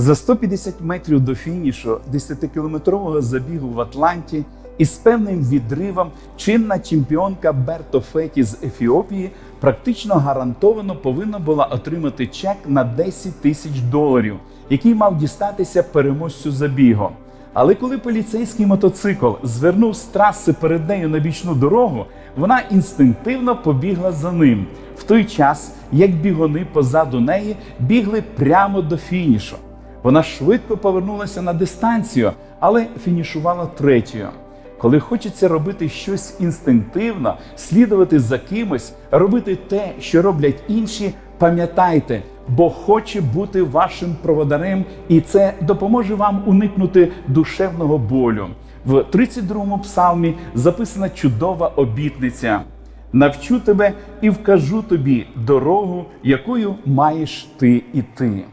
За 150 метрів до фінішу 10-кілометрового забігу в Атланті із певним відривом чинна чемпіонка Берто Феті з Ефіопії практично гарантовано повинна була отримати чек на 10 тисяч доларів, який мав дістатися переможцю забігу. Але коли поліцейський мотоцикл звернув з траси перед нею на бічну дорогу, вона інстинктивно побігла за ним, в той час як бігуни позаду неї бігли прямо до фінішу. Вона швидко повернулася на дистанцію, але фінішувала третьою. Коли хочеться робити щось інстинктивно, слідувати за кимось, робити те, що роблять інші, пам'ятайте, Бог хоче бути вашим проводарем, і це допоможе вам уникнути душевного болю. В 32-му псалмі записана чудова обітниця: навчу тебе і вкажу тобі дорогу, якою маєш ти іти.